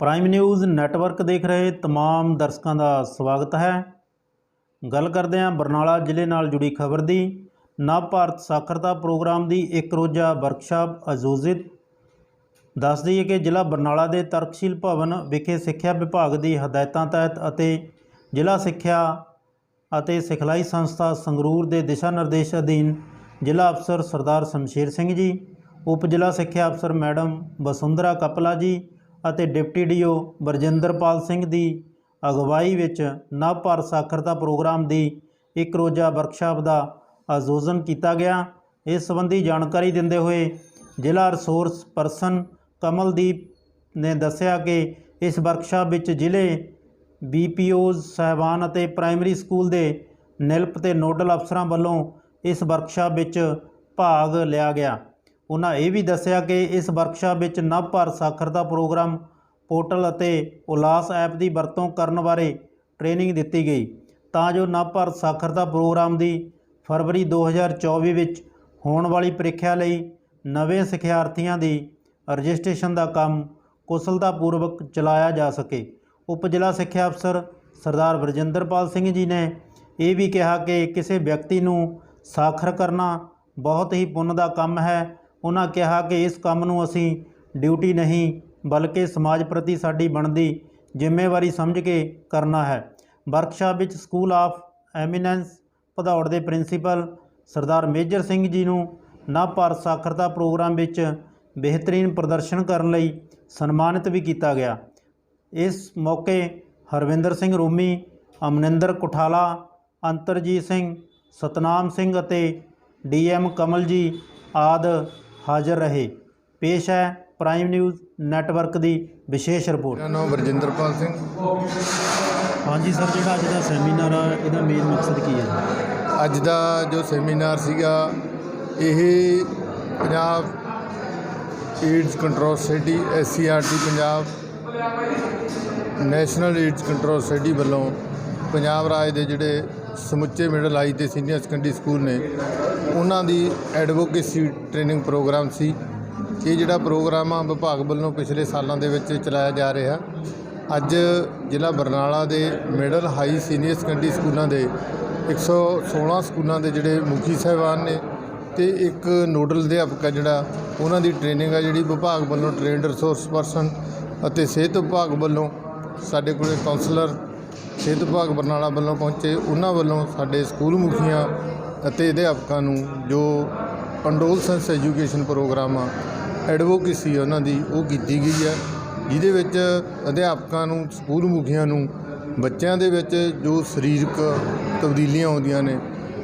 Prime news network ਦੇਖ ਰਹੇ तमाम ਦਰਸ਼ਕਾਂ ਦਾ ਸਵਾਗਤ ਹੈ ਗੱਲ ਕਰਦੇ ਹਾਂ ਬਰਨਾਲਾ ਜ਼ਿਲ੍ਹੇ ਨਾਲ ਜੁੜੀ ਖਬਰ ਦੀ ਨਵ ਭਾਰਤ ਸਾਖਰਤਾ ਪ੍ਰੋਗਰਾਮ ਦੀ ਇੱਕ ਰੋਜ਼ਾ ਵਰਕਸ਼ਾਪ ਆਯੋਜਿਤ ਦੱਸ ਦਈਏ ਕਿ ਜ਼ਿਲ੍ਹਾ ਬਰਨਾਲਾ ਦੇ ਤਰਕਸ਼ੀਲ ਭਵਨ ਵਿਖੇ ਸਿੱਖਿਆ ਵਿਭਾਗ ਦੀ ਹਦਾਇਤਾਂ ਤਹਿਤ ਅਤੇ ਜ਼ਿਲ੍ਹਾ ਸਿੱਖਿਆ ਅਤੇ ਸਿਖਲਾਈ ਸੰਸਥਾ ਸੰਗਰੂਰ ਦੇ ਦਿਸ਼ਾ ਨਿਰਦੇਸ਼ ਅਧੀਨ ਜ਼ਿਲ੍ਹਾ ਅਫਸਰ ਸਰਦਾਰ ਸ਼ਮਸ਼ੇਰ ਸਿੰਘ ਜੀ ਉਪ ਜ਼ਿਲ੍ਹਾ ਸਿੱਖਿਆ ਅਫਸਰ ਮੈਡਮ ਵਸੁੰਧਰਾ ਕਪਲਾ ਜੀ ਅਤੇ ਡਿਪਟੀ ਡੀਓ ਬਰਜਿੰਦਰਪਾਲ ਸਿੰਘ ਦੀ ਅਗਵਾਈ ਵਿੱਚ ਨਵ ਭਾਰਤ ਸਾਖਰਤਾ ਪ੍ਰੋਗਰਾਮ ਦੀ ਇੱਕ ਰੋਜ਼ਾ ਵਰਕਸ਼ਾਪ ਦਾ ਆਯੋਜਨ ਕੀਤਾ ਗਿਆ। ਇਸ ਸੰਬੰਧੀ ਜਾਣਕਾਰੀ ਦਿੰਦੇ ਹੋਏ ਜ਼ਿਲ੍ਹਾ ਰਿਸੋਰਸ ਪਰਸਨ ਕਮਲਦੀਪ ਨੇ ਦੱਸਿਆ ਕਿ ਇਸ ਵਰਕਸ਼ਾਪ ਵਿੱਚ ਜ਼ਿਲ੍ਹੇ ਬੀਪੀਓਜ਼ ਸਹਿਬਾਨ ਅਤੇ ਪ੍ਰਾਇਮਰੀ ਸਕੂਲ ਦੇ ਨਿਲਪ ਤੇ ਨੋਡਲ ਅਫਸਰਾਂ ਵੱਲੋਂ ਇਸ ਵਰਕਸ਼ਾਪ ਵਿੱਚ ਭਾਗ ਲਿਆ ਗਿਆ। ਉਹਨਾਂ ਇਹ ਵੀ ਦੱਸਿਆ ਕਿ ਇਸ ਵਰਕਸ਼ਾਪ ਵਿੱਚ ਨਵ ਭਾਰਤ ਸਾਖਰਤਾ ਪ੍ਰੋਗਰਾਮ, ਪੋਰਟਲ ਅਤੇ ਉਲਾਸ ਐਪ ਦੀ ਵਰਤੋਂ ਕਰਨ ਬਾਰੇ ਟ੍ਰੇਨਿੰਗ ਦਿੱਤੀ ਗਈ। ਤਾਂ ਜੋ ਨਵ ਭਾਰਤ ਸਾਖਰਤਾ ਪ੍ਰੋਗਰਾਮ ਦੀ ਫਰਵਰੀ 2024 ਵਿੱਚ ਹੋਣ ਵਾਲੀ ਪ੍ਰੀਖਿਆ ਲਈ ਨਵੇਂ ਸਿਖਿਆਰਥੀਆਂ ਦੀ ਰਜਿਸਟ੍ਰੇਸ਼ਨ ਦਾ ਕੰਮ ਕੁਸ਼ਲਤਾਪੂਰਵਕ ਚਲਾਇਆ ਜਾ ਸਕੇ। ਉਪ ਜ਼ਿਲ੍ਹਾ ਸਿੱਖਿਆ ਅਫਸਰ ਸਰਦਾਰ ਵਰਜਿੰਦਰਪਾਲ ਸਿੰਘ ਜੀ ਨੇ ਇਹ ਵੀ ਕਿਹਾ ਕਿ ਕਿਸੇ ਵਿਅਕਤੀ ਨੂੰ ਸਾਖਰ ਕਰਨਾ ਬਹੁਤ ਹੀ ਪੁੰਨ ਦਾ ਕੰਮ ਹੈ ਉਹਨਾਂ ਕਿਹਾ ਕਿ ਇਸ ਕੰਮ ਨੂੰ ਅਸੀਂ ਡਿਊਟੀ ਨਹੀਂ, ਬਲਕਿ ਸਮਾਜ ਪ੍ਰਤੀ ਸਾਡੀ ਬਣਦੀ ਜ਼ਿੰਮੇਵਾਰੀ ਸਮਝ ਕੇ ਕਰਨਾ ਹੈ। ਵਰਕਸ਼ਾਪ ਵਿੱਚ ਸਕੂਲ ਆਫ ਐਮੀਨੈਂਸ ਭਦੌੜ ਦੇ ਪ੍ਰਿੰਸੀਪਲ ਸਰਦਾਰ ਮੇਜਰ ਸਿੰਘ ਜੀ ਨੂੰ ਨਵ ਭਾਰਤ ਸਾਖਰਤਾ ਪ੍ਰੋਗਰਾਮ ਵਿੱਚ ਬਿਹਤਰੀਨ ਪ੍ਰਦਰਸ਼ਨ ਕਰਨ ਲਈ ਸਨਮਾਨਿਤ ਵੀ ਕੀਤਾ ਗਿਆ। ਇਸ ਮੌਕੇ ਹਰਵਿੰਦਰ ਸਿੰਘ ਰੂਮੀ, ਅਮਨਿੰਦਰ ਕੁਠਾਲਾ, ਅੰਤਰਜੀਤ ਸਿੰਘ, ਸਤਨਾਮ ਸਿੰਘ ਅਤੇ ਡੀਐਮ ਕਮਲ ਜੀ ਆਦ ਹਾਜ਼ਰ ਰਹੇ। ਪੇਸ਼ ਹੈ ਪ੍ਰਾਈਮ ਨਿਊਜ਼ ਨੈਟਵਰਕ ਦੀ ਵਿਸ਼ੇਸ਼ ਰਿਪੋਰਟ। ਮੇਰਾ ਨਾਮ ਵਰਜਿੰਦਰਪਾਲ ਸਿੰਘ। ਹਾਂਜੀ ਸਰ ਜਿਹੜਾ ਅੱਜ ਦਾ ਸੈਮੀਨਾਰ ਆ ਇਹਦਾ ਮੇਨ ਮਕਸਦ ਕੀ ਹੈ? ਅੱਜ ਦਾ ਜੋ ਸੈਮੀਨਾਰ ਸੀਗਾ ਇਹ Punjab AIDS control society SCERT Punjab national AIDS control society ਵੱਲੋਂ ਪੰਜਾਬ ਰਾਜ ਦੇ ਜਿਹੜੇ ਸਮੁੱਚੇ ਮਿਡਲ ਹਾਈ ਤੇ ਸੀਨੀਅਰ ਸੈਕੰਡਰੀ ਸਕੂਲ ਨੇ ਉਹਨਾਂ ਦੀ ਐਡਵੋਕੇਸੀ ਟ੍ਰੇਨਿੰਗ ਪ੍ਰੋਗਰਾਮ ਸੀ। ਇਹ ਜਿਹੜਾ ਪ੍ਰੋਗਰਾਮ ਆ, ਵਿਭਾਗ ਵੱਲੋਂ ਪਿਛਲੇ ਸਾਲਾਂ ਦੇ ਵਿੱਚ ਚਲਾਇਆ ਜਾ ਰਿਹਾ। ਅੱਜ ਜ਼ਿਲ੍ਹਾ ਬਰਨਾਲਾ ਦੇ ਮਿਡਲ ਹਾਈ ਸੀਨੀਅਰ ਸੈਕੰਡਰੀ ਸਕੂਲਾਂ ਦੇ 116 ਸਕੂਲਾਂ ਦੇ ਜਿਹੜੇ ਮੁਖੀ ਸਾਹਿਬਾਨ ਨੇ ਤੇ ਇੱਕ ਨੋਡਲ ਅਧਿਆਪਕ ਆ ਜਿਹੜਾ, ਉਹਨਾਂ ਦੀ ਟ੍ਰੇਨਿੰਗ ਆ ਜਿਹੜੀ ਵਿਭਾਗ ਵੱਲੋਂ ਟ੍ਰੇਨਡ ਰਿਸੋਰਸ ਪਰਸਨ ਅਤੇ ਸਿਹਤ ਵਿਭਾਗ ਵੱਲੋਂ ਸਾਡੇ ਕੋਲੇ ਕਾਉਂਸਲਰ ਸਿਹਤ ਵਿਭਾਗ ਬਰਨਾਲਾ ਵੱਲੋਂ ਪਹੁੰਚੇ ਉਹਨਾਂ ਵੱਲੋਂ ਸਾਡੇ ਸਕੂਲ ਮੁਖੀਆਂ ਅਤੇ ਅਧਿਆਪਕਾਂ ਨੂੰ ਜੋ ਕੰਡੋਲਸੈਂਸ ਐਜੂਕੇਸ਼ਨ ਪ੍ਰੋਗਰਾਮ ਆ ਐਡਵੋਕੇਸੀ ਉਹਨਾਂ ਦੀ, ਉਹ ਕੀਤੀ ਗਈ ਹੈ ਜਿਹਦੇ ਵਿੱਚ ਅਧਿਆਪਕਾਂ ਨੂੰ, ਸਕੂਲ ਮੁਖੀਆਂ ਨੂੰ, ਬੱਚਿਆਂ ਦੇ ਵਿੱਚ ਜੋ ਸਰੀਰਕ ਤਬਦੀਲੀਆਂ ਆਉਂਦੀਆਂ ਨੇ,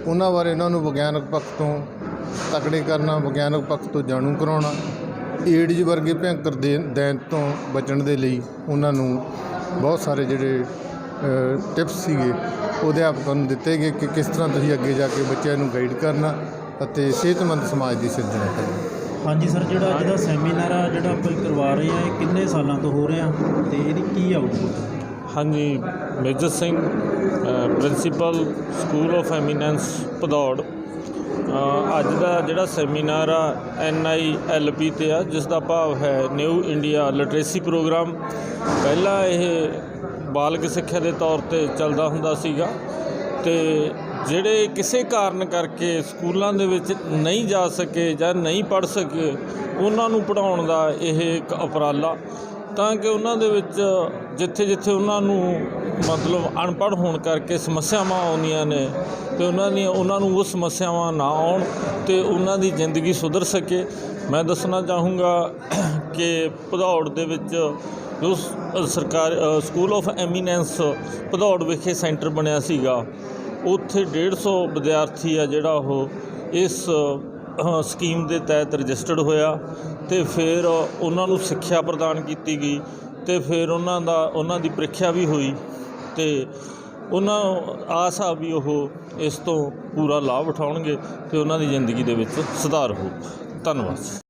ਉਹਨਾਂ ਬਾਰੇ ਉਹਨਾਂ ਨੂੰ ਵਿਗਿਆਨਕ ਪੱਖ ਤੋਂ ਤਕੜੇ ਕਰਨਾ, ਵਿਗਿਆਨਕ ਪੱਖ ਤੋਂ ਜਾਣੂ ਕਰਾਉਣਾ, ਏਡਜ਼ ਵਰਗੇ ਭਿਅੰਕਰ ਦੇ ਦੈਂਤ ਤੋਂ ਬਚਣ ਦੇ ਲਈ ਉਹਨਾਂ ਨੂੰ ਬਹੁਤ ਸਾਰੇ ਜਿਹੜੇ ਟਿਪਸ ਸੀਗੇ ਉਹ ਅਧਿਆਪਕਾਂ ਨੂੰ ਦਿੱਤੇ ਗਏ ਕਿ ਕਿਸ ਤਰ੍ਹਾਂ ਤੁਸੀਂ ਅੱਗੇ ਜਾ ਕੇ ਬੱਚਿਆਂ ਨੂੰ ਗਾਈਡ ਕਰਨਾ ਅਤੇ ਸਿਹਤਮੰਦ ਸਮਾਜ ਦੀ ਸਿਰਜਣਾ ਕਰਨੀ। ਹਾਂਜੀ ਸਰ ਜਿਹੜਾ ਅੱਜ ਦਾ ਸੈਮੀਨਾਰ ਆ ਜਿਹੜਾ ਆਪਾਂ ਕਰਵਾ ਰਹੇ ਆ ਇਹ ਕਿੰਨੇ ਸਾਲਾਂ ਤੋਂ ਹੋ ਰਿਹਾ ਤੇ ਇਹਦੀ ਕੀ ਆਊਟਪੁੱਟ ਹਾਂਜੀ Major Singh principal school of eminence ਅ, ਅੱਜ ਦਾ ਜਿਹੜਾ ਸੈਮੀਨਾਰ ਆ ਐਨ ਆਈ ਐਲ ਪੀ ਤੇ ਆ ਜਿਸ ਦਾ ਭਾਵ ਹੈ ਨਿਊ ਇੰਡੀਆ ਲਿਟਰੇਸੀ ਪ੍ਰੋਗਰਾਮ ਪਹਿਲਾਂ ਇਹ ਬਾਲਗ ਸਿੱਖਿਆ ਦੇ ਤੌਰ ਤੇ ਚੱਲਦਾ ਹੁੰਦਾ ਸੀਗਾ ਤੇ ਜਿਹੜੇ ਕਿਸੇ ਕਾਰਨ ਕਰਕੇ ਸਕੂਲਾਂ ਦੇ ਵਿੱਚ ਨਹੀਂ ਜਾ ਸਕੇ ਜਾਂ ਨਹੀਂ ਪੜ੍ਹ ਸਕੇ, ਉਹਨਾਂ ਨੂੰ ਪੜ੍ਹਾਉਣ ਦਾ ਇਹ ਇੱਕ ਉਪਰਾਲਾ। ਤਾਂ ਕਿ ਉਹਨਾਂ ਦੇ ਵਿੱਚ ਜਿੱਥੇ ਜਿੱਥੇ ਉਹਨਾਂ ਨੂੰ ਮਤਲਬ ਅਨਪੜ੍ਹ ਹੋਣ ਕਰਕੇ ਸਮੱਸਿਆਵਾਂ ਆਉਂਦੀਆਂ ਨੇ, ਤੇ ਉਹਨਾਂ ਦੀਆਂ, ਉਹਨਾਂ ਨੂੰ ਉਹ ਸਮੱਸਿਆਵਾਂ ਨਾ ਆਉਣ ਤੇ ਉਹਨਾਂ ਦੀ ਜ਼ਿੰਦਗੀ ਸੁਧਰ ਸਕੇ। ਮੈਂ ਦੱਸਣਾ ਚਾਹੂੰਗਾ ਕਿ ਭਦੌੜ ਦੇ ਵਿੱਚ ਜੋ ਸਰਕਾਰ ਸਕੂਲ ਆਫ ਐਮੀਨੈਂਸ ਭਦੌੜ ਵਿਖੇ ਸੈਂਟਰ ਬਣਿਆ ਸੀਗਾ। ਉੱਥੇ 150 ਵਿਦਿਆਰਥੀ ਆ ਜਿਹੜਾ ਉਹ ਇਸ ਸਕੀਮ ਦੇ ਤਹਿਤ ਰਜਿਸਟਰਡ ਹੋਇਆ ਤੇ ਫਿਰ ਉਹਨਾਂ ਨੂੰ ਸਿੱਖਿਆ ਪ੍ਰਦਾਨ ਕੀਤੀ ਗਈ ਤੇ ਫਿਰ ਉਹਨਾਂ ਦਾ, ਉਹਨਾਂ ਦੀ ਪ੍ਰੀਖਿਆ ਵੀ ਹੋਈ ਤੇ ਉਹਨਾਂ ਆਸ ਆ ਵੀ ਉਹ ਇਸ ਤੋਂ ਪੂਰਾ ਲਾਭ ਉਠਾਉਣਗੇ ਤੇ ਉਹਨਾਂ ਦੀ ਜ਼ਿੰਦਗੀ ਦੇ ਵਿੱਚ ਸੁਧਾਰ ਹੋਊ। ਧੰਨਵਾਦ।